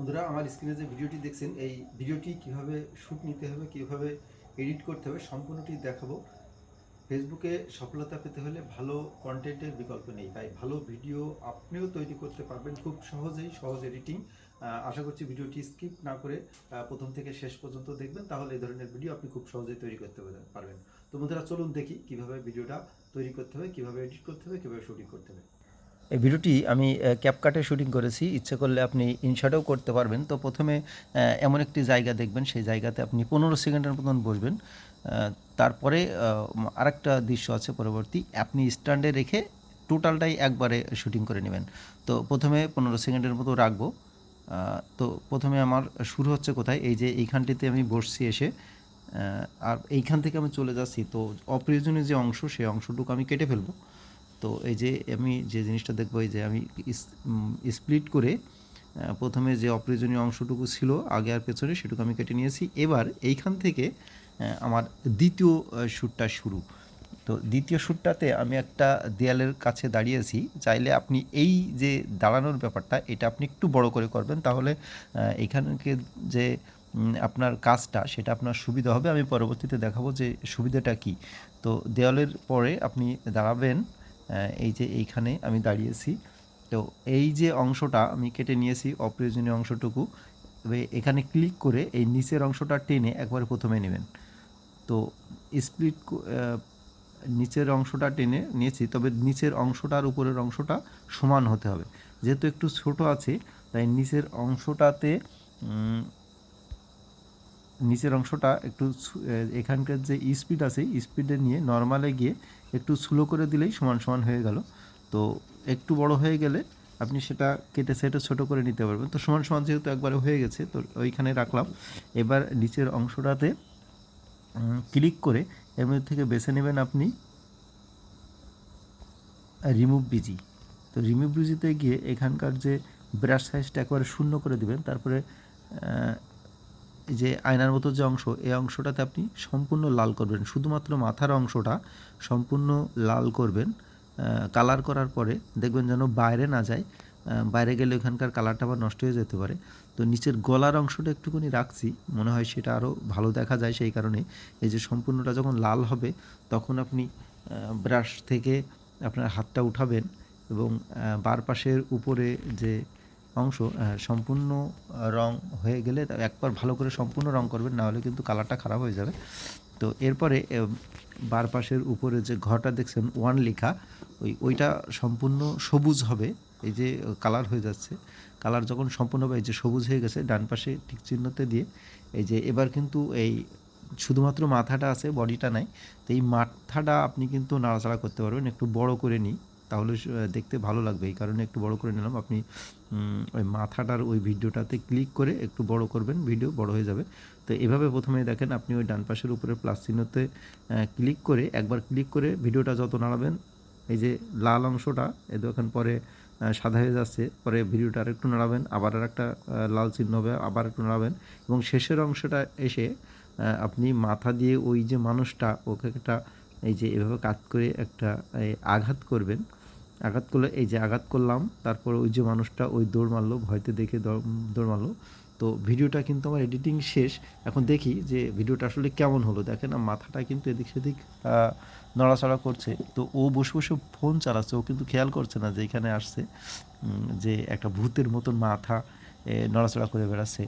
বন্ধুরা, আমার স্ক্রিনে যে ভিডিওটি দেখছেন, এই ভিডিওটি কীভাবে শ্যুট নিতে হবে, কীভাবে এডিট করতে হবে, সম্পূর্ণটি দেখাবো। ফেসবুকে সফলতা পেতে হলে ভালো কন্টেন্টের বিকল্প নেই, তাই ভালো ভিডিও আপনিও তৈরি করতে পারবেন খুব সহজেই, সহজ এডিটিং আশা করছি ভিডিওটি স্কিপ না করে প্রথম থেকে শেষ পর্যন্ত দেখবেন, তাহলে এই ধরনের ভিডিও আপনি খুব সহজেই তৈরি করতে পারবেন তো বন্ধুরা, চলুন দেখি কীভাবে ভিডিওটা তৈরি করতে হবে, কীভাবে এডিট করতে হবে, কীভাবে শুটিং করতে হবে। এই ভিডিওটি আমি ক্যাপকাটে শুটিং করেছি। ইচ্ছে করলে আপনি ইনশাটেও করতে পারবেন। তো প্রথমে এমন একটি জায়গা দেখবেন। সেই জায়গাতে আপনি পনেরো সেকেন্ডের মতন বসবেন। তারপরে আরেকটা দৃশ্য আছে পরবর্তী। আপনি স্ট্যান্ডে রেখে টোটালটাই একবারে শুটিং করে নেবেন। তো প্রথমে পনেরো সেকেন্ডের মতো রাখব। তো প্রথমে আমার শুরু হচ্ছে কোথায়? এই যে এইখানটিতে আমি বসছি এসে। আর এইখান থেকে আমি চলে যাচ্ছি। তো অপ্রয়োজনীয় যে অংশ সেই অংশটুকু আমি কেটে ফেলব। তো এই যে আমি যে জিনিসটা দেখব এই যে আমি স্প্লিট করে প্রথমে যে অপ্রয়োজনীয় অংশটুকু ছিল আগে আর পেছনে সেটুকু আমি কেটে নিয়েছি। এবার এইখান থেকে আমার দ্বিতীয় শ্যুটটা শুরু। তো দ্বিতীয় শ্যুটটাতে আমি একটা দেয়ালের কাছে দাঁড়িয়েছি। চাইলে আপনি এই যে দাঁড়ানোর ব্যাপারটা এটা আপনি একটু বড় করে করবেন। তাহলে আহ, এইখানকে যে আপনার কাজটা সেটা আপনার সুবিধা হবে। আমি পরবর্তীতে দেখাবো যে সুবিধাটা কি। তো দেওয়ালের পরে আপনি দাঁড়াবেন। এই যে এইখানে আমি দাঁড়িয়েছি। তো এই যে অংশটা আমি কেটে নিয়েছি অপ্রয়োজনীয় অংশটুকু, তবে এখানে ক্লিক করে এই নিচের অংশটা টেনে একবারে প্রথমে নেবেন। তো স্প্লিট নিচের অংশটা টেনে নিয়েছি, তবে নিচের অংশটার উপরের অংশটা সমান হতে হবে। যেহেতু একটু ছোট আছে, তাই নিচের অংশটাতে নিচের অংশটা একটু এখানকার যে স্পিড আছে স্পিডে নিয়ে নর্মালে গিয়ে একটু স্লো করে দিলেই সমান সমান হয়ে গেল। তো একটু বড় হয়ে গেলে আপনি সেটা কেটে সেটা ছোট করে নিতে পারবেন। তো সমান সমান যেহেতু একবারে হয়ে গেছে, তো ওইখানে রাখলাম। এবার নিচের অংশটাতে ক্লিক করে এর মধ্যে থেকে বেছে নেবেন আপনি রিমুভ বিজি তো রিমুভ বিজিতে গিয়ে এখানকার যে ব্রাশ সাইজটা একবারে শূন্য করে দিবেন, তারপরে যে আয়নার মতো যে অংশ, এই অংশটাতে আপনি সম্পূর্ণ লাল করবেন। শুধুমাত্র মাথার অংশটা সম্পূর্ণ লাল করবেন। কালার করার পরে দেখবেন যেন বাইরে না যায়। বাইরে গেলে ওখানকার কালারটা আবার নষ্ট হয়ে যেতে পারে। তো নিচের গলার অংশটা একটুখানি রাখছি, মনে হয় সেটা আরও ভালো দেখা যায় সেই কারণে। এই যে সম্পূর্ণটা যখন লাল হবে, তখন আপনি ব্রাশ থেকে আপনার হাতটা উঠাবেন এবং বার পাশের উপরে যে অংশ সম্পূর্ণ আহ, রং হয়ে গেলে একবার ভালো করে সম্পূর্ণ রং করবেন না হলে কিন্তু কালারটা খারাপ হয়ে যাবে। তো এরপরে বার পাশের উপরে যে ঘরটা দেখছেন ওয়ান লেখা ওই ওইটা সম্পূর্ণ সবুজ হবে এই যে কালার হয়ে যাচ্ছে। কালার যখন সম্পূর্ণভাবে এই যে সবুজ হয়ে গেছে ডান পাশে ঠিক চিহ্নতে দিয়ে এই যে এবার কিন্তু এই শুধুমাত্র মাথাটা আছে বডিটা নাই তো এই মাথাটা আপনি কিন্তু নাড়াচাড়া করতে পারবেন একটু বড় করে নিই। তাহলে দেখতে ভালো লাগবে। এই কারণে একটু বড় করে নিলাম। আপনি ওই মাথাটার ওই ভিডিওটাতে ক্লিক করে একটু বড় করবেন, ভিডিও বড় হয়ে যাবে। তো এভাবে প্রথমে দেখেন আপনি ওই ডান পাশের উপরে প্লাস চিহ্নতে ক্লিক করে, একবার ক্লিক করে ভিডিওটা যত নাড়াবেন, এই যে লাল অংশটা এই দেখেন পরে সাদা হয়ে যাচ্ছে, পরে ভিডিওটা আরেকটু নাড়াবেন, আবার আর একটা লাল চিহ্ন হবে, আবার একটু নাড়াবেন এবং শেষের অংশটা এসে আপনি মাথা দিয়ে ওই যে মানুষটা, ওকে একটা, এই যে এভাবে কাট করে একটা আঘাত করবেন আঘাত করলে, এই যে আঘাত করলাম, তারপর ওই যে মানুষটা ওই দৌড় মারলো, ভয়তে দেখে দৌড় মারলো। তো ভিডিওটা কিন্তু আমার এডিটিং শেষ। এখন দেখি যে ভিডিওটা আসলে কেমন হলো। দেখেন মাথাটা কিন্তু এদিক সেদিক নড়াচড়া করছে। তো ও বসে বসে ফোন চালাচ্ছে। ও কিন্তু খেয়াল করছে না যে এখানে আসছে যে একটা ভূতের মতন মাথা নড়াচড়া করে বেড়াচ্ছে।